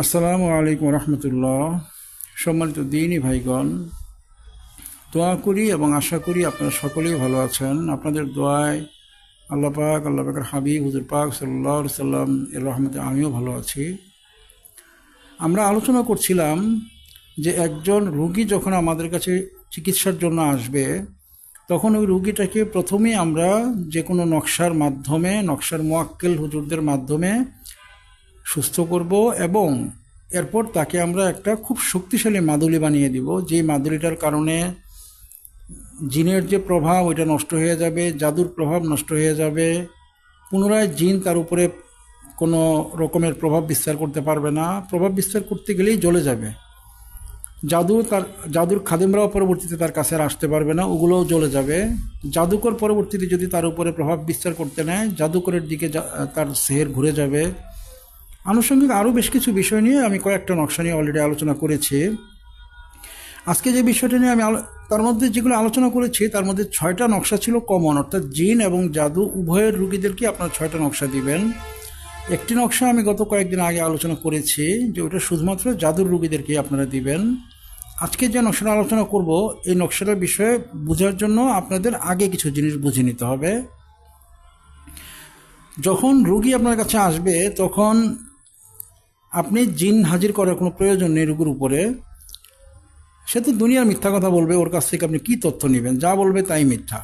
আসসালামু আলাইকুম রহমতুল্লাহ। সম্মানিত দিনই ভাইগণ, দোয়া করি এবং আশা করি আপনারা সকলেই ভালো আছেন। আপনাদের দোয়ায় আল্লাহ পাক, আল্লাহ পাকের হাবিব, হুজুর পাক সাল্লাহ সাল্লাম এর রহমতে আমিও ভালো আছি। আমরা আলোচনা করছিলাম যে একজন রুগী যখন আমাদের কাছে চিকিৎসার জন্য আসবে, তখন ওই রুগীটাকে প্রথমে আমরা যে কোনো নকশার মাধ্যমে, নকশার মোয়াক্কেল হুজুরদের মাধ্যমে সুস্থ করব এবং এরপর তাকে আমরা একটা খুব শক্তিশালী মাদুলি বানিয়ে দিব। যে মাদুলিটার কারণে জিনের যে প্রভাব, ওইটা নষ্ট হয়ে যাবে, জাদুর প্রভাব নষ্ট হয়ে যাবে। পুনরায় জিন তার উপরে কোনো রকমের প্রভাব বিস্তার করতে পারবে না। প্রভাব বিস্তার করতে গেলেই জ্বলে যাবে। জাদু তার, জাদুর খাদেমরাও পরবর্তীতে তার কাছে আসতে পারবে না, ওগুলোও জ্বলে যাবে। জাদুকর পরবর্তীতে যদি তার উপরে প্রভাব বিস্তার করতে নেয়, জাদুকরের দিকে তার সেহের ঘুরে যাবে। আনুষঙ্গিক আরও বেশ কিছু বিষয় নিয়ে আমি কয়েকটা নকশা নিয়ে অলরেডি আলোচনা করেছি। আজকে যে বিষয়টা নিয়ে আমি তার মধ্যে যেগুলো আলোচনা করেছি, তার মধ্যে ছয়টা নকশা ছিল কমন অর্থাৎ জিন এবং জাদু, উভয়ের রুগীদেরকে আপনারা ছয়টা নকশা দিবেন। একটি নকশা আমি গত কয়েকদিন আগে আলোচনা করেছি, যে ওটা শুধুমাত্র জাদুর রুগীদেরকে আপনারা দিবেন। আজকে যে নকশাটা আলোচনা করব, এই নকশাটার বিষয়ে বোঝার জন্য আপনাদের আগে কিছু জিনিস বুঝে নিতে হবে। যখন রুগী আপনার কাছে আসবে, তখন আপনি জিন হাজির করার কোনো প্রয়োজন নেই রুগীর উপরে, সে তো দুনিয়ার মিথ্যা কথা বলবে, ওর কাছ থেকে আপনি কি তথ্য নেবেন? যা বলবে তাই মিথ্যা।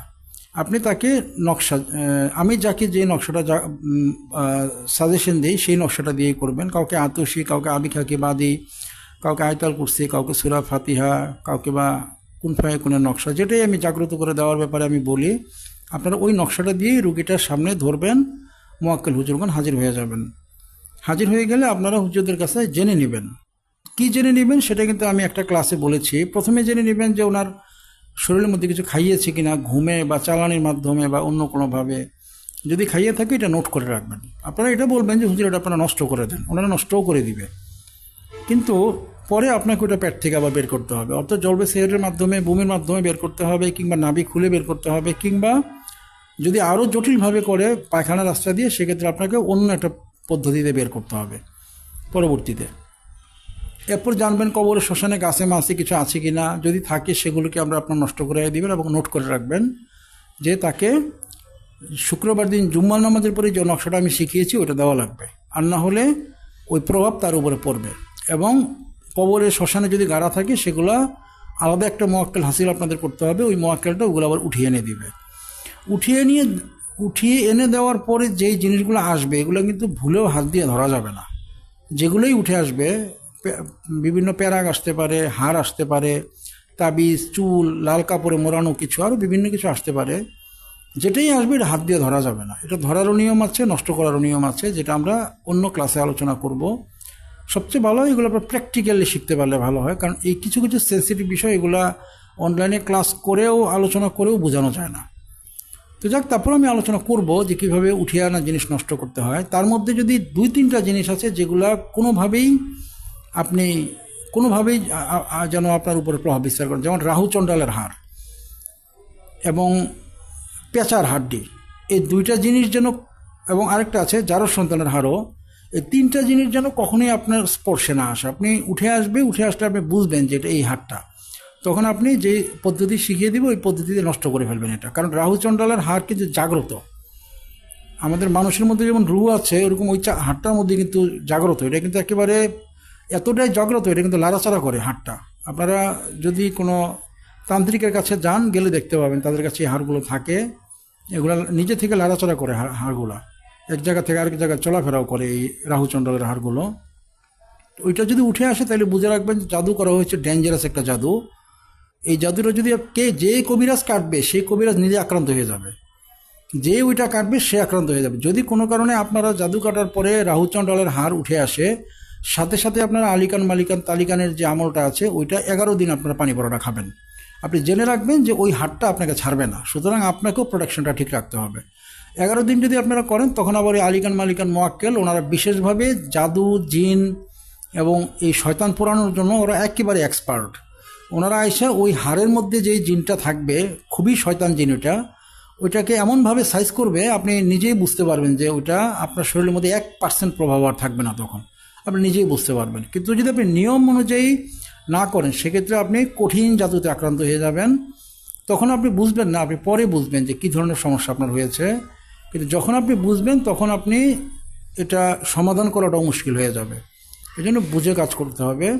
আপনি তাকে নকশা আমি যাকে যে নকশাটা যা সাজেশন দিই, সেই নকশাটা দিয়েই করবেন। কাউকে আতসী কাউকে আবি খাকি বাদি, কাউকে আয়তাল কুরসি, কাউকে সুরা ফাতিহা, কাউকে বা কোন ফায়ে কোনের নকশা, যেটাই আমি জাগ্রত করে দেওয়ার ব্যাপারে আমি বলি, আপনারা ওই নকশাটা দিয়েই রুগীটার সামনে ধরবেন, মোয়াক্কেল হুজুরগণ হাজির হয়ে যাবেন। হাজির হয়ে গেলে আপনারা হুজুরদের কাছে জেনে নেবেন। কি জেনে নেবেন সেটা কিন্তু আমি একটা ক্লাসে বলেছি। প্রথমে জেনে নেবেন যে ওনার শরীরের মধ্যে কিছু খাইয়েছে কিনা, ঘুমে বা চালানির মাধ্যমে বা অন্য কোনোভাবে। যদি খাইয়ে থাকে, এটা নোট করে রাখবেন। আপনারা এটা বলবেন যে, হুজুর, এটা আপনারা নষ্ট করে দেন। ওনারা নষ্টও করে দিবে। কিন্তু পরে আপনাকে ওটা পেট থেকে আবার বের করতে হবে। অর্থাৎ জলবে সেহের মাধ্যমে, বমির মাধ্যমে বের করতে হবে, কিংবা নাভি খুলে বের করতে হবে, কিংবা যদি আরও জটিলভাবে করে পায়খানা রাস্তা দিয়ে, সেক্ষেত্রে আপনাকে অন্য একটা পদ্ধতিতে বের করতে হবে, পরবর্তীতে। এরপর জানবেন কবরের শ্মশানে গাছে মাছে কিছু আছে কি না যদি থাকে, সেগুলোকে আমরা আপনার নষ্ট করে দিবেন এবং নোট করে রাখবেন যে তাকে শুক্রবার দিন জুম্মার নামাজের পরে যে নকশাটা আমি শিখিয়েছি, ওটা দেওয়া লাগবে। আর না হলে ওই প্রভাব তার উপরে পড়বে। এবং কবরের শ্মশানে যদি গাড়া থাকে, সেগুলো আলাদা একটা মোয়াক্কেল হাসিল আপনাদের করতে হবে। ওই মোয়াক্কেলটা ওগুলো আবার উঠিয়ে এনে দিবে। উঠিয়ে নিয়ে উঠিয়ে এনে দেওয়ার পরে যেই জিনিসগুলো আসবে, এগুলো কিন্তু ভুলেও হাত দিয়ে ধরা যাবে না। যেগুলোই উঠে আসবে বিভিন্ন প্যারাগ আসতে পারে, হাড় আসতে পারে, তাবিজ, চুল, লাল কাপড়ে মোড়ানো কিছু, আরও বিভিন্ন কিছু আসতে পারে, যেটাই আসবে এটা হাত দিয়ে ধরা যাবে না। এটা ধরারও নিয়ম আছে, নষ্ট করারও নিয়ম আছে, যেটা আমরা অন্য ক্লাসে আলোচনা করব। সবচেয়ে ভালো এগুলো আপনার প্র্যাকটিক্যালি শিখতে পারলে ভালো হয়, কারণ এই কিছু কিছু সেন্সিটিভ বিষয় এগুলা অনলাইনে ক্লাস করেও, আলোচনা করেও বোঝানো যায় না। তো যাক, তারপর আমি আলোচনা করব যে কীভাবে উঠিয়ে আনা জিনিস নষ্ট করতে হয়। তার মধ্যে যদি দুই তিনটা জিনিস আছে যেগুলা কোনোভাবেই আপনি, কোনোভাবেই যেন আপনার উপরে প্রভাব বিস্তার করেন যেমন রাহু চণ্ডালের হার এবং পেঁচার হাড্ডি, এই দুইটা জিনিস যেন, এবং আরেকটা আছে যারো সন্তানের হারও, এই তিনটা জিনিস যেন কখনোই আপনার স্পর্শে না আসে। আপনি উঠে আসবে, উঠে আসলে আপনি বুঝবেন যে এটা এই হারটা। তখন আপনি যে পদ্ধতি শিখিয়ে দিব, ওই পদ্ধতিতে নষ্ট করে ফেলবেন এটা। কারণ রাহু চণ্ডালের হার কিন্তু জাগ্রত। আমাদের মানুষের মধ্যে যেমন রু আছে, ওরকম ওই হাড়টার মধ্যে কিন্তু জাগ্রত। এটা কিন্তু একেবারে এতটাই জাগ্রত, এটা কিন্তু লাড়াচাড়া করে হাড়টা। আপনারা যদি কোনো তান্ত্রিকের কাছে যান, গেলে দেখতে পাবেন, তাদের কাছে এই হাড়গুলো থাকে। এগুলো নিজে থেকে লাড়াচাড়া করে হাড়- হাড়গুলা। এক জায়গা থেকে আরেক জায়গায় চলাফেরাও করে এই রাহুচন্ডলের হাড়গুলো। ওইটা যদি উঠে আসে, তাহলে বুঝে রাখবেন জাদু করা হয়েছে ডেঞ্জারাস একটা জাদু। এই জাদুটা যদি কে যে কবিরাজ কাটবে, সেই কবিরাজ নিজে আক্রান্ত হয়ে যাবে। যে ওইটা কাটবে, সে আক্রান্ত হয়ে যাবে। যদি কোনো কারণে আপনারা জাদু কাটার পরে রাহুচন্ডলের হার উঠে আসে, সাথে সাথে আপনারা আলিকান মালিকান তালিকানের যে আমলটা আছে, ওইটা এগারো দিন আপনারা পানি পরোটা খাবেন। আপনি জেনে রাখবেন যে ওই হারটা আপনাকে ছাড়বে না। সুতরাং আপনাকেও প্রোটেকশনটা ঠিক রাখতে হবে। এগারো দিন যদি আপনারা করেন, তখন আবার এই আলিকান মালিকান মোয়াক্কেল, ওনারা বিশেষভাবে জাদু, জিন এবং এই শয়তান পোড়ানোর জন্য ওরা একেবারে এক্সপার্ট ওনারা আইসা ওই হাড়ের মধ্যে যেই জিনটা থাকবে, খুবই শয়তান জিন ওটা, ওইটাকে এমনভাবে সাইজ করবে, আপনি নিজেই বুঝতে পারবেন যে ওটা আপনার শরীরের মধ্যে এক পার্সেন্ট প্রভাব আর থাকবে না তখন। আপনি নিজেই বুঝতে পারবেন। কিন্তু যদি আপনি নিয়ম অনুযায়ী না করেন, সেক্ষেত্রে আপনি কঠিন জাদুতে আক্রান্ত হয়ে যাবেন। তখন আপনি বুঝবেন না, আপনি পরে বুঝবেন যে কী ধরনের সমস্যা আপনার হয়েছে। কিন্তু যখন আপনি বুঝবেন, তখন আপনি এটা সমাধান করাটাও মুশকিল হয়ে যাবে। এই জন্য বুঝে কাজ করতে হবে।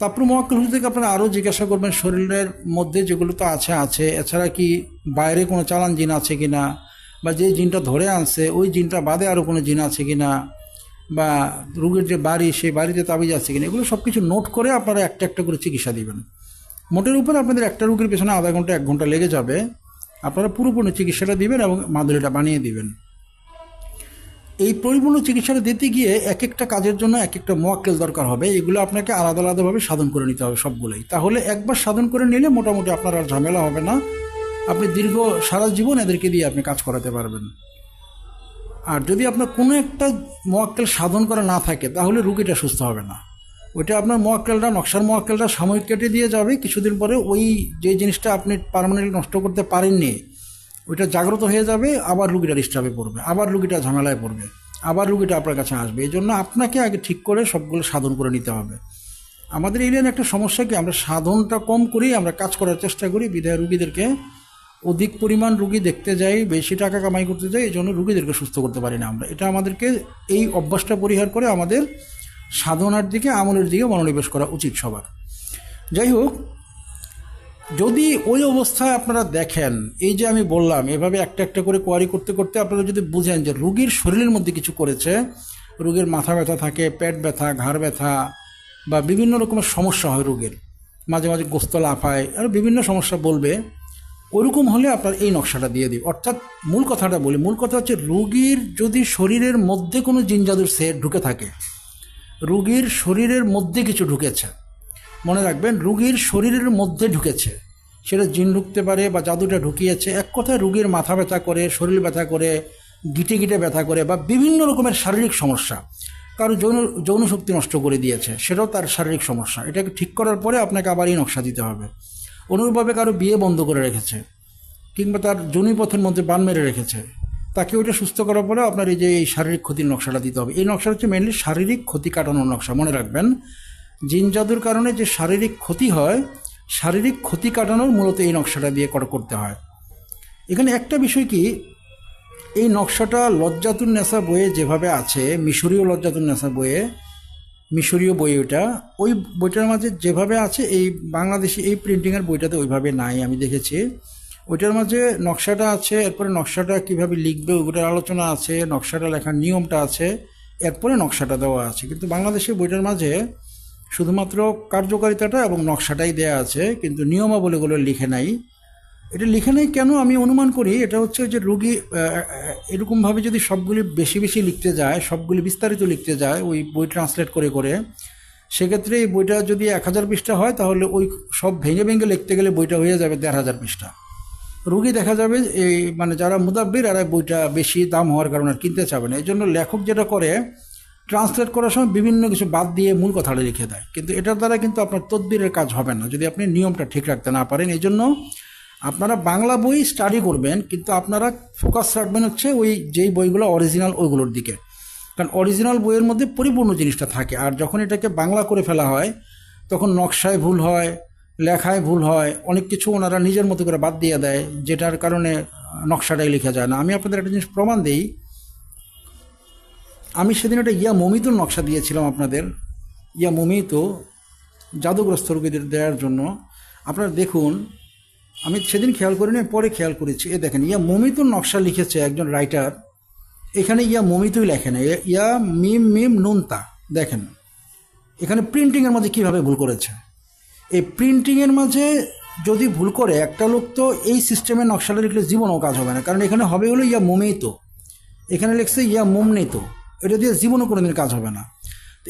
তারপর মহাকাল থেকে আপনারা আরও জিজ্ঞাসা করবেন, শরীরের মধ্যে যেগুলো তো আছে আছে। এছাড়া কি বাইরে কোনো চালান জিন আছে কি না বা যে জিনটা ধরে আনছে, ওই জিনটা বাদে আরও কোনো জিন আছে কি না বা রোগীর যে বাড়ি, সেই বাড়িতে তাবিজ আছে কিনা? এগুলো সব কিছু নোট করে আপনারা একটা একটা করে চিকিৎসা দিবেন। মোটের উপরে আপনাদের একটা রোগীর পেছনে আধা ঘণ্টা, এক ঘণ্টা লেগে যাবে। আপনারা পুরোপুরি চিকিৎসাটা দিবেন এবং মাদুরিটা বানিয়ে দিবেন। এই পরিপূর্ণ চিকিৎসাটা দিতে গিয়ে এক একটা কাজের জন্য এক একটা মোয়াক্কেল দরকার হবে। এগুলো আপনাকে আলাদা আলাদাভাবে সাধন করে নিতে হবে সবগুলোই। তাহলে একবার সাধন করে নিলে মোটামুটি আপনার আর ঝামেলা হবে না। আপনি দীর্ঘ সারা জীবন এদেরকে দিয়ে আপনি কাজ করাতে পারবেন। আর যদি আপনার কোনো একটা মোয়াক্কেল সাধন করা না থাকে, তাহলে রুগীটা সুস্থ হবে না। ওইটা আপনার মোয়াক্কেলটা নকশার মোয়াক্কেলটা সাময়িক কেটে দিয়ে যাবে। কিছুদিন পরে ওই যে জিনিসটা আপনি পারমানেন্টলি নষ্ট করতে পারেননি ওইটা জাগ্রত হয়ে যাবে, আবার রুগীটা ডিস্টার্বে পড়বে, আবার রুগীটা ঝামেলায় পড়বে, আবার রুগীটা আপনার কাছে আসবে। এই জন্য আপনাকে আগে ঠিক করে সবগুলো সাধন করে নিতে হবে। আমাদের লাইনে একটা সমস্যা কি, আমরা সাধনটা কম করি আমরা কাজ করার চেষ্টা করি। বিধায় রুগীদেরকে অধিক পরিমাণ রুগী দেখতে যাই, বেশি টাকা কামাই করতে যাই এই জন্য রুগীদেরকে সুস্থ করতে পারি না আমরা। এটা আমাদেরকে এই অভ্যাসটা পরিহার করে আমাদের সাধনার দিকে, আমলের দিকে মনোনিবেশ করা উচিত সবার। যাই হোক যদি ওই অবস্থায় আপনারা দেখেন, এই যে আমি বললাম, এভাবে একটা একটা করে কোয়ারি করতে করতে আপনারা যদি বুঝেন যে রুগীর শরীরের মধ্যে কিছু করেছে, রুগীর মাথা ব্যথা থাকে, পেট ব্যথা, ঘাড় ব্যথা বা বিভিন্ন রকমের সমস্যা হয় রোগের, মাঝে মাঝে গোস্ত লাফায়, আর বিভিন্ন সমস্যা বলবে ওরকম হলে আপনার এই নকশাটা দিয়ে দিই। অর্থাৎ মূল কথাটা বলি, মূল কথা হচ্ছে রুগীর যদি শরীরের মধ্যে কোনো জিনজাদুর সেট ঢুকে থাকে, রুগীর শরীরের মধ্যে কিছু ঢুকেছে মনে রাখবেন, রুগীর শরীরের মধ্যে ঢুকেছে। সেটা জিন ঢুকতে পারে বা জাদুটা ঢুকিয়েছে, এক কথায় রুগীর মাথা ব্যথা করে, শরীর ব্যথা করে, গিটে গিটে ব্যথা করে বা বিভিন্ন রকমের শারীরিক সমস্যা। কারও যৌন যৌন শক্তি নষ্ট করে দিয়েছে, সেটাও তার শারীরিক সমস্যা। এটাকে ঠিক করার পরে আপনাকে আবার এই নকশা দিতে হবে। অনুরূপভাবে কারও বিয়ে বন্ধ করে রেখেছে, কিংবা তার জনিপথের মধ্যে বান মেরে রেখেছে, তাকে ওইটা সুস্থ করার পরে আপনার এই যে এই শারীরিক ক্ষতির নকশাটা দিতে হবে। এই নকশা হচ্ছে মেনলি শারীরিক ক্ষতি কাটানোর নকশা, মনে রাখবেন। জিন জাদুর কারণে যে শারীরিক ক্ষতি হয়, শারীরিক ক্ষতি কাটানোর মূলত এই নকশাটা দিয়ে করা করতে হয়। এখানে একটা বিষয় কি, এই নকশাটা লজ্জাতুন নেশা বইয়ে যেভাবে আছে, মিশরীয় লজ্জাতুন নেশা বইয়ে, মিশরীয় বই ওটা ওই বইটার মাঝে যেভাবে আছে, এই বাংলাদেশি এই প্রিন্টিংয়ের বইটাতে ওইভাবে নাই, আমি দেখেছি। ওইটার মাঝে নকশাটা আছে, এরপরে নকশাটা কীভাবে লিখবে ওইটার আলোচনা আছে, নকশাটা লেখার নিয়মটা আছে, এরপরে নকশাটা দেওয়া আছে। কিন্তু বাংলাদেশের বইটার মাঝে শুধুমাত্র কার্যকারিতাটা এবং নকশাটাই দেয়া আছে, কিন্তু নিয়মাবলীগুলো লিখে নাই। এটা লিখে নেই কেন? আমি অনুমান করি, এটা হচ্ছে যে রুগী এরকমভাবে যদি সবগুলি বেশি বেশি লিখতে যায়, সবগুলি বিস্তারিত লিখতে যায়, ওই বই ট্রান্সলেট করে করে, সেক্ষেত্রে এই বইটা যদি এক হাজার পৃষ্ঠা হয়, তাহলে ওই সব ভেঙে ভেঙে লিখতে গেলে বইটা হয়ে যাবে দেড় হাজার পৃষ্ঠা। রুগী দেখা যাবে এই মানে যারা মুদাব্বির, এরা বইটা বেশি দাম হওয়ার কারণে আর কিনতে চাবে না। এই জন্য লেখক যেটা করে ট্রান্সলেট করার সময় বিভিন্ন কিছু বাদ দিয়ে মূল কথাটা লিখে দেয়। কিন্তু এটার দ্বারা কিন্তু আপনার তদবিরের কাজ হবে না। যদি আপনি নিয়মটা ঠিক রাখতে না পারেন এই জন্য আপনারা বাংলা বই স্টাডি করবেন, কিন্তু আপনারা ফোকাস রাখবেন হচ্ছে ওই যেই বইগুলো অরিজিনাল ওইগুলোর দিকে। কারণ অরিজিনাল বইয়ের মধ্যে পরিপূর্ণ জিনিসটা থাকে। আর যখন এটাকে বাংলা করে ফেলা হয়, তখন নকশায় ভুল হয়, লেখায় ভুল হয়, অনেক কিছু ওনারা নিজের মতো করে বাদ দিয়ে দেয়, যেটার কারণে নকশাটাই লেখা যায় না। আমি আপনাদের একটা জিনিস প্রমাণ দিই আমি সেদিন একটা ইয়া মমিতুর নকশা দিয়েছিলাম আপনাদের। ইয়া মমিত জাদুগ্রস্ত রোগীদের দেওয়ার জন্য। আপনারা দেখুন, আমি সেদিন খেয়াল করিনি পরে খেয়াল করেছি। এ দেখেন, ইয়া মমিতুর নকশা লিখেছে একজন রাইটার। এখানে ইয়া মমিতুই লেখে না ইয়া মিম মিম নুনতা। দেখেন, এখানে প্রিন্টিংয়ের মাঝে কীভাবে ভুল করেছে? এই প্রিন্টিংয়ের মাঝে যদি ভুল করে, একটা লোক তো এই সিস্টেমে নকশাটা লিখলে জীবনও কাজ হবে না। কারণ এখানে হবে হলো ইয়া মমিত। এখানে লিখছে ইয়া মুমনিত। এটা দিয়ে জীবনও কোনোদিন কাজ হবে না।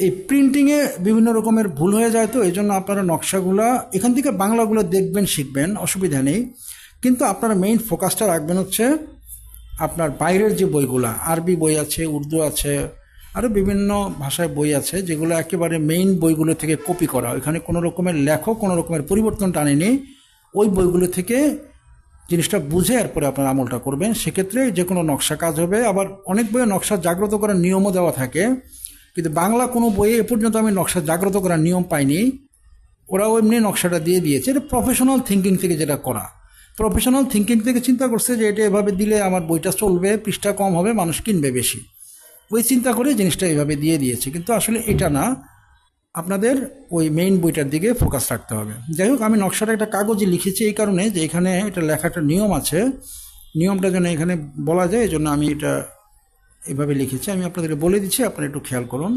এই প্রিন্টিংয়ে বিভিন্ন রকমের ভুল হয়ে যায় তো এই জন্য আপনারা নকশাগুলা, এখান থেকে বাংলাগুলো দেখবেন, শিখবেন, অসুবিধা নেই। কিন্তু আপনারা মেইন ফোকাসটা রাখবেন হচ্ছে আপনার বাইরের যে বইগুলা, আরবি বই আছে, উর্দু আছে আরও বিভিন্ন ভাষায় বই আছে, যেগুলো একেবারে মেইন বইগুলো থেকে কপি করা। এখানে কোনো রকমের লেখক, কোনো রকমের পরিবর্তন টানেনি। ওই বইগুলো থেকে জিনিসটা বুঝে এরপরে আপনার আমলটা করবেন। সেক্ষেত্রে যে কোনো নকশা কাজ হবে। আবার অনেক বইয়ে নকশা জাগ্রত করার নিয়মও দেওয়া থাকে। কিন্তু বাংলা কোনো বইয়ে এ পর্যন্ত আমি নকশা জাগ্রত করার নিয়ম পাইনি। ওরা এমনি নকশাটা দিয়ে দিয়েছে। এটা প্রফেশনাল থিঙ্কিং থেকে যেটা করা। প্রফেশনাল থিঙ্কিং থেকে চিন্তা করছে যে এটা এভাবে দিলে আমার বইটা চলবে, পৃষ্ঠা কম হবে, মানুষ কিনবে বেশি। ওই চিন্তা করে জিনিসটা এভাবে দিয়ে দিয়েছে। কিন্তু আসলে এটা না। আপনাদের ওই মেইন বইটার দিকে ফোকাস রাখতে হবে। যাই হোক, আমি নকশাটা একটা কাগজে লিখেছি এই কারণে যে এখানে এটা লেখা একটা নিয়ম আছে। নিয়মটা যেন এখানে বলা যায়, এই জন্য আমি এটা এভাবে লিখেছি। আমি আপনাদেরকে বলে দিচ্ছি, আপনারা একটু খেয়াল করুন।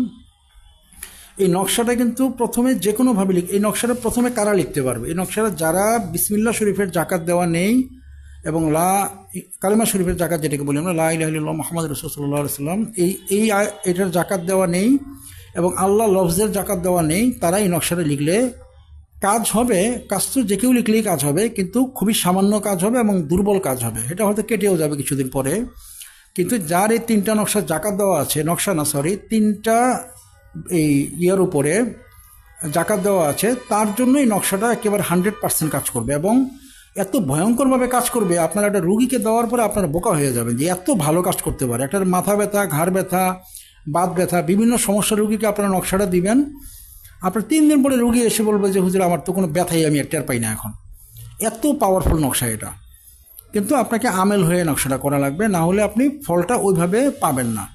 এই নকশাটা কিন্তু প্রথমে যে কোনোভাবে লিখ, এই নকশাটা প্রথমে কারা লিখতে পারবে? এই নকশাটা যারা বিসমিল্লা শরীফের জাকাত দেওয়া নেই এবং লা কালিমা শরীফের জাকাত, যেটাকে বলি আমরা, লা ইলাহিল্লাহ মোহাম্মদ রসুল্লাহ সাল্লাম এই এই এটার জাকাত দেওয়া নেই। এবং আল্লাহ লফজের জাকাত দেওয়া নেই তারা এই নকশাটা লিখলে। কাজ হবে, কাজ তো যে কেউ লিখলেই কাজ হবে, কিন্তু খুবই সামান্য কাজ হবে এবং দুর্বল কাজ হবে। এটা হয়তো কেটেও যাবে কিছুদিন পরে। কিন্তু যার এই তিনটা নকশা জাকাত দেওয়া আছে, নকশা না সরি তিনটা এই ইয়ার উপরে জাকাত দেওয়া আছে, তার জন্য এই নকশাটা একেবারে হান্ড্রেড পার্সেন্ট কাজ করবে এবং এত ভয়ঙ্করভাবে কাজ করবে, আপনারা একটা রুগীকে দেওয়ার পরে আপনারা বোকা হয়ে যাবেন যে এত ভালো কাজ করতে পারে। একটা মাথা ব্যথা, ঘাড় ব্যথা বাত ব্যথা, বিভিন্ন সমস্যা রুগীকে আপনারা নকশাটা দিবেন। আপনার তিন দিন পরে রুগী এসে বলবে যে, হুজুর, আমার তো কোনো ব্যথাই আমি একটা পাই না এখন। এত পাওয়ারফুল নকশা এটা। কিন্তু আপনাকে আমেল হয়ে নকশাটা করা লাগবে, না হলে আপনি ফলটা ওইভাবে পাবেন না।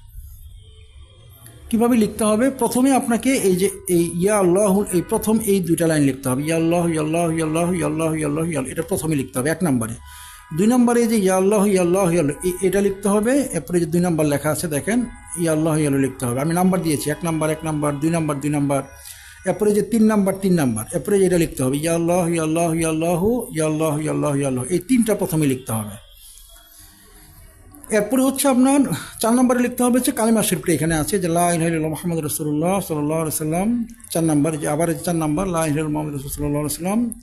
কীভাবে লিখতে হবে? প্রথমে আপনাকে এই যে, এই ইয়া আল্লাহ এই প্রথম এই দুইটা লাইন লিখতে হবে। ইয়া আল্লাহ ইয়াল্লাহ ইয়াল্লাহ ইয়াল্লাহ ইয়াল্লাহ ইয়াল্লাহ এটা প্রথমে লিখতে হবে এক নম্বরে। দুই নম্বরে যে ইয়া ইয়াল্লাহ ইয়াল্লাহ এ- এটা লিখতে হবে। এরপরে যে দুই নম্বর লেখা আছে, দেখেন, ইয়া আল্লাহ ইয়াল্লাহ লিখতে হবে। আমি নাম্বার দিয়েছি, এক নাম্বার এক নাম্বার, দুই নাম্বার দুই নাম্বার। এরপরে যে তিন নাম্বার তিন নাম্বার, এরপরে যেটা লিখতে হবে, ইয়া আল্লাহ ইয়াল্লাহ ইয়াল্লাহ ইয়াল্লাহ ইয়াল্লাহ ইয়াল্লাহ এই তিনটা প্রথমে লিখতে হবে। এরপরে হচ্ছে আপনার চার নম্বরে লিখতে হবে হচ্ছে কালিমা শরীফটা এখানে আছে যে লাহ মোহাম্মদ রসুল্লাহ সাল্লাহ সাল্লাম চার নম্বর, যে আবার যে চার নম্বর লাহ মোহাম্মদ রসুল্লাহ সাল্লাম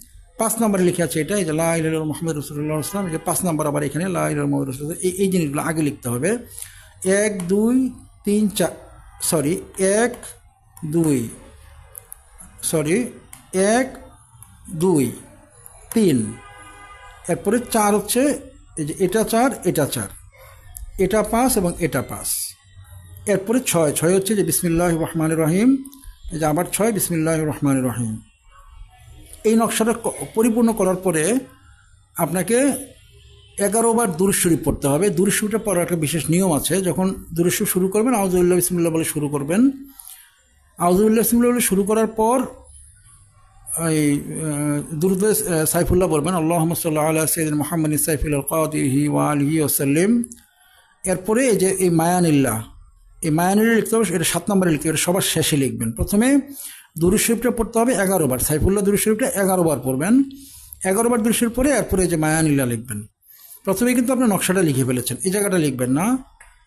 পাঁচ নম্বরে লিখে আছে এটা, এই যে লাহ মোহাম্মদ রসুল্লাহ যে পাঁচ নম্বর আবার এখানে লাহ মোহাম্মদ রসুল্লাহ এই এই জিনিসগুলো আগে লিখতে হবে। এক, দুই, তিন, চার সরি এক, দুই সরি এক, দুই, তিন, এরপরে চার হচ্ছে, এই যে এটা চার এটা চার, এটা পাস এবং এটা পাস এরপরে ছয় ছয় হচ্ছে যে বিসমিল্লাহ রহমান রহিম, এই যে আবার ছয় বিসমিল্লাহ রহমান রহিম। নকশাটা পরিপূর্ণ করার পরে আপনাকে এগারো বার দুরুশরীফ পড়তে হবে। দুরুশরীফটা পড়ার একটা বিশেষ নিয়ম আছে। যখন দুরুশরীফ শুরু করবেন আউজুল্লাহ বিসমিল্লাহ বলে শুরু করবেন। আউজুল্লাহ বিসমিল্লাহ বলে শুরু করার পর, এই দুরুদ সাইফুল্লাহ বলবেন আল্লাহ সাল্লাহ আল্লাহ সৈদিন মোহাম্মদ সাইফুল্লাহ কাদিহি ওয়া আলহি ওসাল্লিম এরপরে এই যে, এই মায়ানিল্লাহ এই মায়ানিল্লাহ লিখতে হবে, এটা সাত নম্বরে লিখতে হবে সবার শেষে লিখবেন। প্রথমে দুরুদ শরীফটা পড়তে হবে এগারো বার। সাইফুল্লাহ দুরুদ শরীফটা এগারো বার পড়বেন। এগারো বার দুরুদ পরে এরপরে যে মায়ানিল্লাহ লিখবেন। প্রথমে কিন্তু আপনি নকশাটা লিখে ফেলেছেন। এই জায়গাটা লিখবেন না।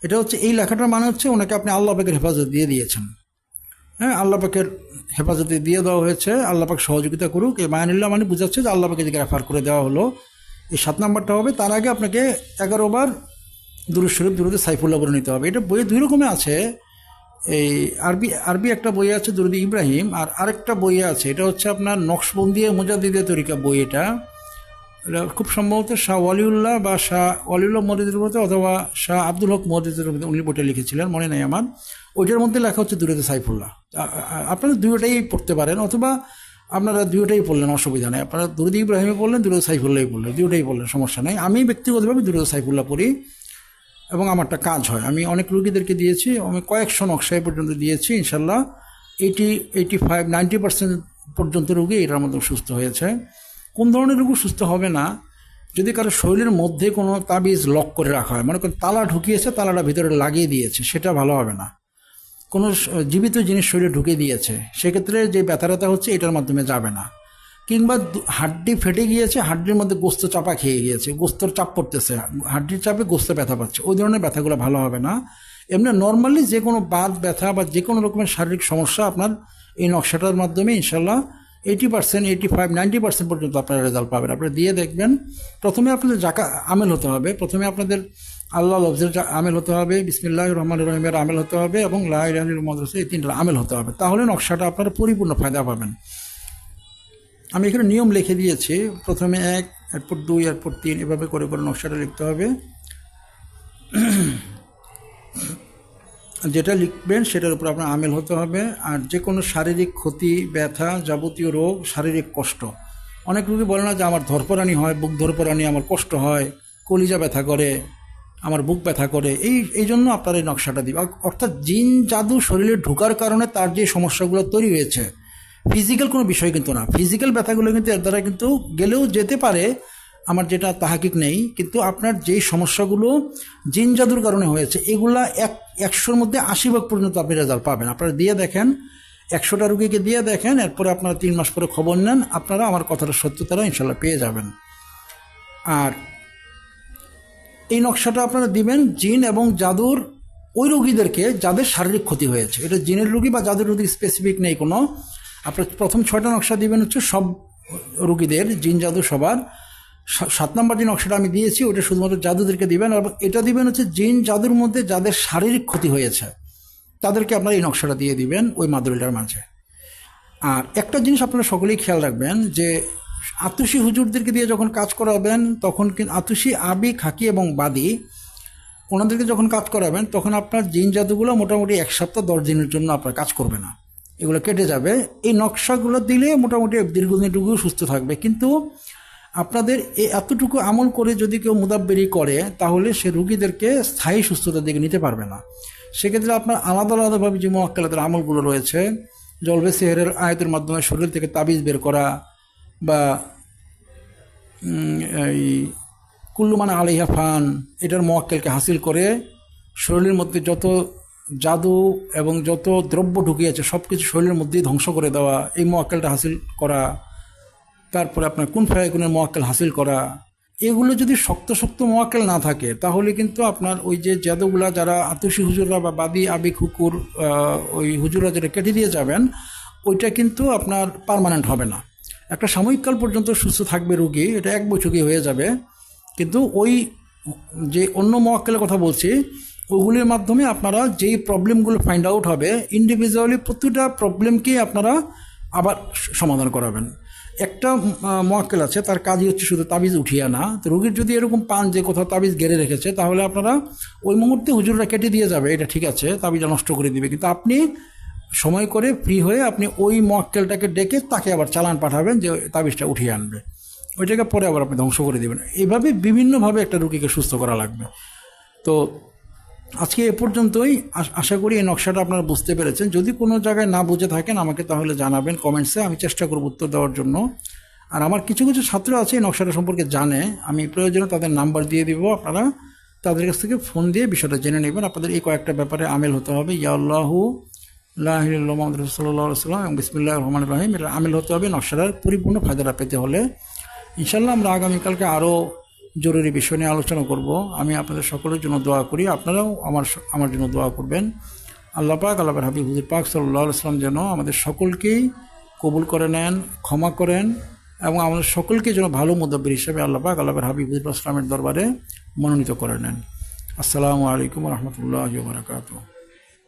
এটা হচ্ছে, এই লেখাটার মানে হচ্ছে ওনাকে আপনি আল্লাহ পাকের হেফাজত দিয়ে দিয়েছেন। হ্যাঁ আল্লাহ পাকের হেফাজতে দিয়ে দেওয়া হয়েছে। আল্লাহ পাক সহযোগিতা করুক। এই মায়ানুল্লাহ মানে বোঝাচ্ছে যে আল্লাহ পাকে রেফার করে দেওয়া হলো, এই সাত নম্বরটা হবে। তার আগে আপনাকে এগারো বার দুরুদ শরীফ, দুরুদে সাইফুল্লাহ করে নিতে হবে। এটা বইয়ে দুই রকমের আছে। এই আরবি আরবি একটা বই আছে দুরুদ ইব্রাহিম, আর আরেকটা বই আছে, এটা হচ্ছে আপনার নকশবন্দি মুজাদ্দিদের তরিকা বই এটা। খুব সম্ভবত শাহ ওয়ালিউল্লাহ বা শাহ ওয়ালিউল্লাহ মরিদের মধ্যে অথবা শাহ আব্দুল হক মরিদের মধ্যে উনি বইটা লিখেছিলেন, মনে নেই আমার। ওইটার মধ্যে লেখা হচ্ছে দুরেতে সাইফুল্লাহ। আপনারা দুটোটাই পড়তে পারেন, অথবা আপনারা দুটোটাই পড়লেন, অসুবিধা নেই। আপনারা দুরুদ ইব্রাহিমে পড়লেন, দুরুদ সাইফুল্লাহ পড়লেন দুটোই পড়লেন, সমস্যা নেই। আমি ব্যক্তিগতভাবে দুরুদ সাইফুল্লাহ পড়ি। এবং আমারটা কাজ হয়। আমি অনেক রুগীদেরকে দিয়েছি, আমি কয়েকশো নকশায় পর্যন্ত দিয়েছি, ইনশাল্লাহ। Eighty eighty five, ninety percent পর্যন্ত রুগী এটার মাধ্যমে সুস্থ হয়েছে। কোন ধরনের রুগী সুস্থ হবে না, যদি কারও শরীরের মধ্যে কোনো তাবিজ লক করে রাখা হয়, মনে করেন তালা ঢুকিয়েছে, তালাটা ভিতরে লাগিয়ে দিয়েছে, সেটা ভালো হবে না। কোনো জীবিত জিনিস শরীরে ঢুকে দিয়েছে, সেক্ষেত্রে যে ব্যথা ব্যথা হচ্ছে এটার মাধ্যমে যাবে না। কিংবা হাড্ডি ফেটে গিয়েছে, হাড্ডির মধ্যে গোস্ত চাপা খেয়ে গিয়েছে, গোস্তর চাপ পড়তেছে, হাড্ডির চাপে গোস্ত ব্যথা পাচ্ছে, ওই ধরনের ব্যথাগুলো ভালো হবে না। এমনি নর্মালি যে কোনো বাদ ব্যথা বা যে কোনো রকমের শারীরিক সমস্যা আপনার এই নকশাটার মাধ্যমে ইনশাল্লাহ eighty percent eighty five ninety percent পর্যন্ত আপনারা রেজাল্ট পাবেন। আপনারা দিয়ে দেখবেন, প্রথমে আপনাদের জাকা আমেল হতে হবে। প্রথমে আপনাদের আল্লাহ লফজের আমেল হতে হবে বিসমিল্লাহ রহমান রহিমের আমেল হতে হবে এবং লাহ মদ্রসা এই তিনটার আমেল হতে হবে। তাহলে নকশাটা আপনারা পরিপূর্ণ ফায়দা পাবেন। আমি এখানে নিয়ম লিখে দিয়েছি। প্রথমে এক, এরপর দুই, এরপর তিন, এভাবে করে করে নকশাটা লিখতে হবে। যেটা লিখবেন সেটার উপর আপনার আমেল হতে হবে। আর যে কোনো শারীরিক ক্ষতি, ব্যথা, যাবতীয় রোগ, শারীরিক কষ্ট। অনেক রোগী বলে না যে, আমার ধরপরানি হয়, বুক ধরপরানি, আমার কষ্ট হয়, কলিজা ব্যথা করে, আমার বুক ব্যথা করে। এই এই জন্য আপনার এই নকশাটা দিবে। অর্থাৎ জিন জাদু শরীরে ঢোকার কারণে তার যে সমস্যাগুলো তৈরি হয়েছে ফিজিক্যাল কোনো বিষয় কিন্তু না। ফিজিক্যাল ব্যথাগুলো কিন্তু এর দ্বারা কিন্তু গেলেও যেতে পারে, আমার যেটা তাহাকিক নেই, কিন্তু আপনার যেই সমস্যাগুলো জিন জাদুর কারণে হয়েছে, এগুলা এক, একশোর মধ্যে আশি ভাগ পর্যন্ত আপনি রেজাল্ট পাবেন। আপনারা দিয়ে দেখেন, একশোটা রুগীকে দিয়ে দেখেন, এরপরে আপনারা তিন মাস পরে খবর নেন, আপনারা আমার কথাটা সত্যতারা ইনশাল্লাহ পেয়ে যাবেন। আর এই নকশাটা আপনারা দিবেন, জিন এবং জাদুর ওই রোগীদেরকে যাদের শারীরিক ক্ষতি হয়েছে। এটা জিনের রুগী বা জাদুর রুগী স্পেসিফিক নেই কোনো। আপনার প্রথম ছয়টা নকশা দিবেন হচ্ছে সব রুগীদের, জিন জাদু সবার। সাত নম্বর যে নকশাটা আমি দিয়েছি, ওটা শুধুমাত্র জাদুদেরকে দিবেন এবং এটা দিবেন হচ্ছে জিন জাদুর মধ্যে যাদের শারীরিক ক্ষতি হয়েছে, তাদেরকে আপনারা এই নকশাটা দিয়ে দিবেন ওই মাদুরিটার মাঝে। আর একটা জিনিস আপনারা সকলেই খেয়াল রাখবেন, যে আতুষি হুজুরদেরকে দিয়ে যখন কাজ করাবেন, তখন কিন্তু আতুষি আবি, খাকি এবং বাদি, ওনাদেরকে যখন কাজ করাবেন, তখন আপনার জিন জাদুগুলো মোটামুটি এক সপ্তাহ, দশ দিনের জন্য আপনার কাজ করবে না। এগুলো কেটে যাবে। এই নকশাগুলো দিলে মোটামুটি দীর্ঘদিনটুকু সুস্থ থাকবে। কিন্তু আপনাদের এই এতটুকু আমল করে যদি কেউ মুদাব্বেরি করে, তাহলে সে রুগীদেরকে স্থায়ী সুস্থতার দিকে নিতে পারবে না। সেক্ষেত্রে আপনার আলাদা আলাদাভাবে যে মোয়াক্কালাতের আমলগুলো রয়েছে, জলবে সেহেরের আয়তের মাধ্যমে শরীর থেকে তাবিজ বের করা বা এই কুল্লুমান আলিহা ফান, এটার মোয়াক্কেলকে হাসিল করে শরীরের মধ্যে যত জাদু এবং যত দ্রব্য ঢুকিয়েছে সব কিছু শরীরের মধ্যেই ধ্বংস করে দেওয়া, এই মোয়াক্কেলটা হাসিল করা, তারপরে আপনার কোন ফেরাইকুনের মোয়াক্কেল হাসিল করা, এগুলো যদি শক্ত শক্ত মোয়াক্কেল না থাকে, তাহলে কিন্তু আপনার ওই যে জাদুগুলা যারা আতুষি হুজুররা বা বাদি আবিক হুকুর ওই হুজুররা যেটা কেটে দিয়ে যাবেন, ওইটা কিন্তু আপনার পার্মানেন্ট হবে না। একটা সাময়িককাল পর্যন্ত সুস্থ থাকবে রুগী, এটা এক বছরই হয়ে যাবে, কিন্তু ওই যে অন্য মোয়াক্কেলের কথা বলছি ওগুলির মাধ্যমে আপনারা যেই প্রবলেমগুলো ফাইন্ড আউট হবে ইন্ডিভিজুয়ালি প্রতিটা প্রবলেমকেই আপনারা আবার সমাধান করাবেন। একটা মোয়াক্কেল আছে, তার কাজই হচ্ছে শুধু তাবিজ উঠিয়ে আনা। তো রোগীর যদি এরকম পান যে কোথাও তাবিজ গেড়ে রেখেছে, তাহলে আপনারা ওই মুহূর্তে হুজুররা কেটে দিয়ে যাবে, এটা ঠিক আছে, তাবিজটা নষ্ট করে দিবে। কিন্তু আপনি সময় করে ফ্রি হয়ে আপনি ওই মোয়াক্কেলটাকে ডেকে তাকে আবার চালান পাঠাবেন যে তাবিজটা উঠিয়ে আনবে। ওইটাকে পরে আবার আপনি ধ্বংস করে দেবেন। এইভাবে বিভিন্নভাবে একটা রুগীকে সুস্থ করা লাগবে। তো আজকে এ পর্যন্তই। আশ- করি এই নকশাটা আপনারা বুঝতে পেরেছেন। যদি কোনো জায়গায় না বুঝে থাকেন, আমাকে তাহলে জানাবেন কমেন্টসে। আমি চেষ্টা করব উত্তর দেওয়ার জন্য। আর আমার কিছু কিছু ছাত্র আছে এই নকশাটা সম্পর্কে জানে। আমি প্রয়োজনে তাদের নাম্বার দিয়ে দিব। আপনারা তাদের কাছ থেকে ফোন দিয়ে বিষয়টা জেনে নেবেন। আপনাদের এই কয়েকটা ব্যাপারে আমেল হতে হবে। ইয়াল্লাহু লাহিল্লাহ মোহাম্মদ এবং বিসমুল্লাহ রহমান রহিম। এটা আমেল হতে হবে নকশাটার। পরিপূর্ণ ফায়দাটা পেতে হলে। ইনশাল্লাহ আমরা আগামীকালকে আরও জরুরি বিষয় নিয়ে আলোচনা করব। আমি আপনাদের সকলের জন্য দোয়া করি। আপনারাও আমার আমার জন্য দোয়া করবেন। আল্লাহ পাক, আল্লাহ হাবিব, হুজুর পাক সাল্লাহ সাল্লাম যেন আমাদের সকলকেই কবুল করে নেন, ক্ষমা করেন এবং আমাদের সকলকে যেন ভালো মুদাব্বির হিসেবে আল্লাহ পাক, আল্লাহ হাবিব, হুজুর ইসলামের দরবারে মনোনীত করে নেন। আসসালামু আলাইকুম রহমতুল্লাহ বারকাতুহ।